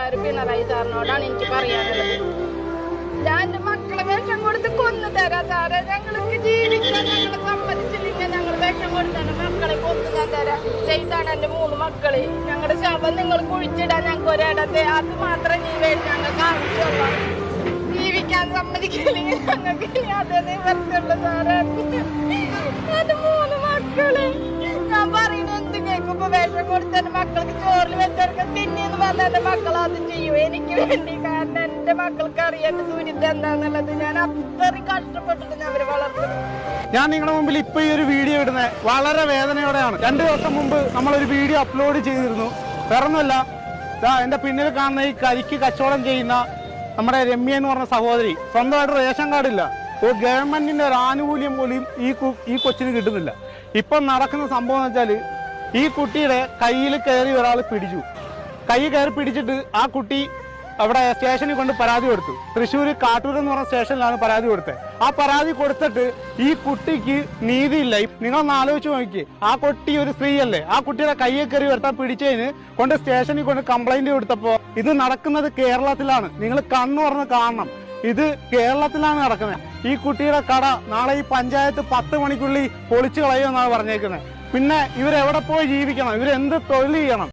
പിണറായി സാറിനോടാണ് എനിക്ക് പറയാനുള്ളത്. ഞാൻ എന്റെ മക്കളെ വേഷം കൊടുത്ത് കൊന്നു തരാം സാറേ. ഞങ്ങൾക്ക് ജീവിക്കാൻ ഞങ്ങളെ സമ്മതിച്ചില്ലെങ്കിൽ ഞങ്ങൾ വേഷം കൊടുത്താണ് മക്കളെ കൊന്നു ഞാൻ തരാം. ചെയ്താണ് എന്റെ മൂന്ന് മക്കൾ. ഞങ്ങളുടെ ശവം നിങ്ങൾ കുഴിച്ചിടാൻ ഞങ്ങൾക്ക് ഒരിടത്തെ. അത് മാത്രം വേണ്ടി ഞങ്ങൾക്ക് ആവശ്യമുള്ള ജീവിക്കാൻ സമ്മതിക്കില്ലെങ്കിൽ ഞങ്ങൾക്ക് ഇനി അതേ നിവർത്തിയുള്ള സാറേ. അത് മൂന്ന് മക്കൾ ഞാൻ പറയുന്നത് എന്ത് കേൾക്കുമ്പോ വേഷം കൊടുത്ത എന്റെ മക്കൾക്ക് ചോറിൽ വെച്ചെടുക്കാൻ തിന്നിന്ന് പറഞ്ഞ എന്റെ മക്കൾ ചെയ്യും. എനിക്ക് വേണ്ടി കാരണം എന്റെ മക്കൾക്ക് അറിയാം എന്റെ ദുരിതം എന്താന്നുള്ളത് ഞാൻ അത്രയും കഷ്ടപ്പെട്ടിട്ട് അവരെ വളർത്തുന്നു. ഞാൻ നിങ്ങളുടെ മുമ്പിൽ ഇപ്പൊ ഈ ഒരു വീഡിയോ ഇടുന്നത് വളരെ വേദനയോടെയാണ്. രണ്ടു ദിവസം മുമ്പ് ഒരു വീഡിയോ അപ്ലോഡ് ചെയ്തിരുന്നു. വേറൊന്നുമല്ല എന്റെ പിന്നിൽ കാണുന്ന ഈ കരിക്ക് കച്ചവടം ചെയ്യുന്ന നമ്മുടെ രമ്യ എന്ന് പറഞ്ഞ സഹോദരി സ്വന്തമായിട്ട് റേഷൻ കാർഡില്ല ഒരു ഗവൺമെന്റിന്റെ ഒരു ആനുകൂല്യം പോലും ഈ ഈ കൊച്ചിന് കിട്ടുന്നില്ല. ഇപ്പം നടക്കുന്ന സംഭവം എന്ന് വെച്ചാൽ ഈ കുട്ടിയുടെ കയ്യിൽ കയറി ഒരാൾ പിടിച്ചു. കൈ കയറി പിടിച്ചിട്ട് ആ കുട്ടി അവിടെ സ്റ്റേഷനിൽ കൊണ്ട് പരാതി കൊടുത്തു. തൃശ്ശൂർ കാട്ടൂർ എന്ന് പറഞ്ഞ സ്റ്റേഷനിലാണ് പരാതി കൊടുത്തത്. ആ പരാതി കൊടുത്തിട്ട് ഈ കുട്ടിക്ക് നീതിയില്ല. നിങ്ങളൊന്ന് ആലോചിച്ച് നോക്കി ആ കുട്ടി ഒരു സ്ത്രീയല്ലേ? ആ കുട്ടിയുടെ കയ്യെ കയറി വരുത്താൻ പിടിച്ചതിന് കൊണ്ട് സ്റ്റേഷനിൽ കൊണ്ട് കംപ്ലൈന്റ് കൊടുത്തപ്പോ ഇത് നടക്കുന്നത് കേരളത്തിലാണ്. നിങ്ങൾ കണ്ണു പറഞ്ഞ് കാണണം. ഇത് കേരളത്തിലാണ് നടക്കുന്നത്. ഈ കുട്ടിയുടെ കട നാളെ ഈ പഞ്ചായത്ത് പത്ത് മണിക്കുള്ളിൽ പൊളിച്ചു കളയുമെന്നാണ് പറഞ്ഞേക്കുന്നത്. പിന്നെ ഇവരെവിടെ പോയി ജീവിക്കണം? ഇവരെന്ത് തൊഴിൽ ചെയ്യണം?